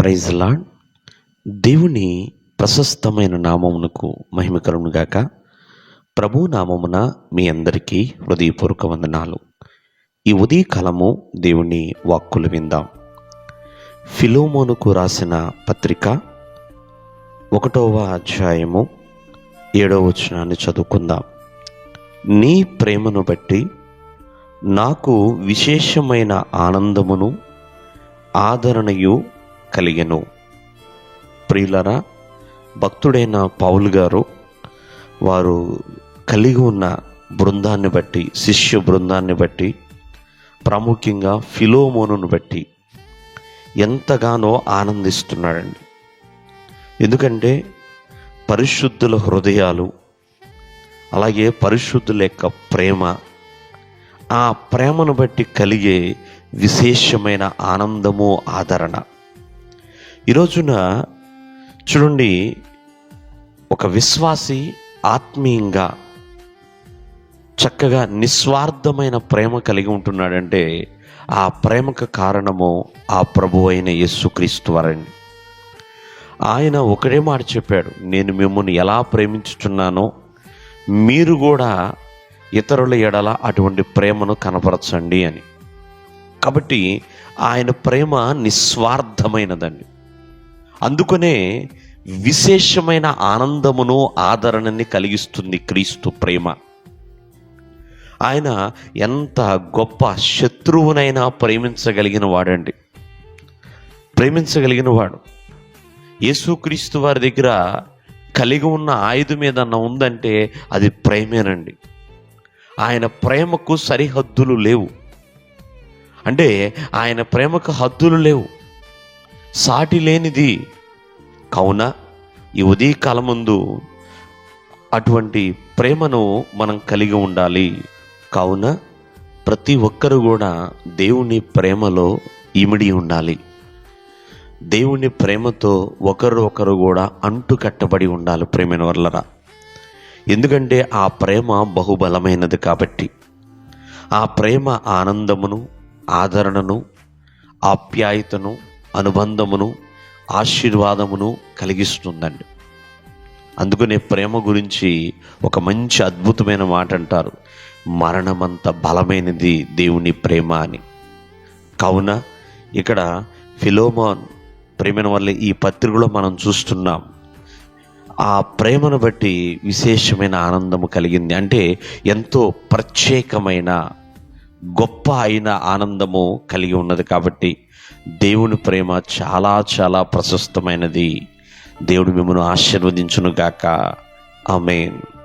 Praise lord దేవుని ప్రశస్తమైన నామమునకు మహిమకరును గాక. ప్రభు నామమున మీ అందరికీ హృదయపూర్వక వందనాలు. ఈ ఉదయకాలము దేవుని వాక్కులు విందాం. ఫిలోమోనుకు రాసిన పత్రిక ఒకటవ అధ్యాయము ఏడవ వచనాన్ని చదువుకుందాం. నీ ప్రేమను బట్టి నాకు విశేషమైన ఆనందమును ఆదరణయు కలిగెను. ప్రియులరా భక్తుడైన పౌలు గారు వారు కలిగి ఉన్న బృందాన్ని బట్టి శిష్య బృందాన్ని బట్టి ప్రాముఖ్యంగా ఫిలోమోనును బట్టి ఎంతగానో ఆనందిస్తున్నాడండి. ఎందుకంటే పరిశుద్ధుల హృదయాలు అలాగే పరిశుద్ధుల యొక్క ప్రేమ ఆ ప్రేమను బట్టి కలిగే విశేషమైన ఆనందము ఆదరణ. ఈ రోజున చూడండి ఒక విశ్వాసి ఆత్మీయంగా చక్కగా నిస్వార్థమైన ప్రేమ కలిగి ఉంటున్నాడంటే ఆ ప్రేమకు కారణము ఆ ప్రభు అయిన యేసుక్రీస్తు వారండి. ఆయన ఒకటే మాట చెప్పాడు నేను మిమ్మల్ని ఎలా ప్రేమించుచున్నానో మీరు కూడా ఇతరుల ఎడల అటువంటి ప్రేమను కనపరచండి అని. కాబట్టి ఆయన ప్రేమ నిస్వార్థమైనదండి. అందుకనే విశేషమైన ఆనందమును ఆదరణని కలిగిస్తుంది క్రీస్తు ప్రేమ. ఆయన ఎంత గొప్ప శత్రువునైనా ప్రేమించగలిగిన వాడండి. ప్రేమించగలిగిన వాడు. యేసుక్రీస్తు వారి దగ్గర కలిగి ఉన్న ఆయుధం ఏదన్నా ఉందంటే అది ప్రేమేనండి. ఆయన ప్రేమకు సరిహద్దులు లేవు. అంటే ఆయన ప్రేమకు హద్దులు లేవు. సాటి లేనిది. కావున ఈ ఉదయకాలం ముందు అటువంటి ప్రేమను మనం కలిగి ఉండాలి. కావున ప్రతి ఒక్కరు కూడా దేవుని ప్రేమలో ఇమిడి ఉండాలి. దేవుని ప్రేమతో ఒకరు ఒకరు కూడా అంటు కట్టబడి ఉండాలి ప్రేమైన వల్లరా ఎందుకంటే ఆ ప్రేమ బహుబలమైనది కాబట్టి. ఆ ప్రేమ ఆనందమును ఆదరణను ఆప్యాయతను అనుబంధమును ఆశీర్వాదమును కలిగిస్తుందండి. అందుకనే ప్రేమ గురించి ఒక మంచి అద్భుతమైన మాట అంటారు మరణమంత బలమైనది దేవుని ప్రేమ అని. కావున ఇక్కడ ఫిలోమాన్ ప్రేమను వల్ల ఈ పత్రికలో మనం చూస్తున్నాం. ఆ ప్రేమను బట్టి విశేషమైన ఆనందము కలిగింది. అంటే ఎంతో ప్రత్యేకమైన గొప్ప అయిన ఆనందము కలిగి ఉన్నది కాబట్టి దేవుని ప్రేమ చాలా చాలా ప్రశస్తమైనది. దేవుడు మిమ్మల్ని ఆశీర్వదించును గాక ఆమెన్.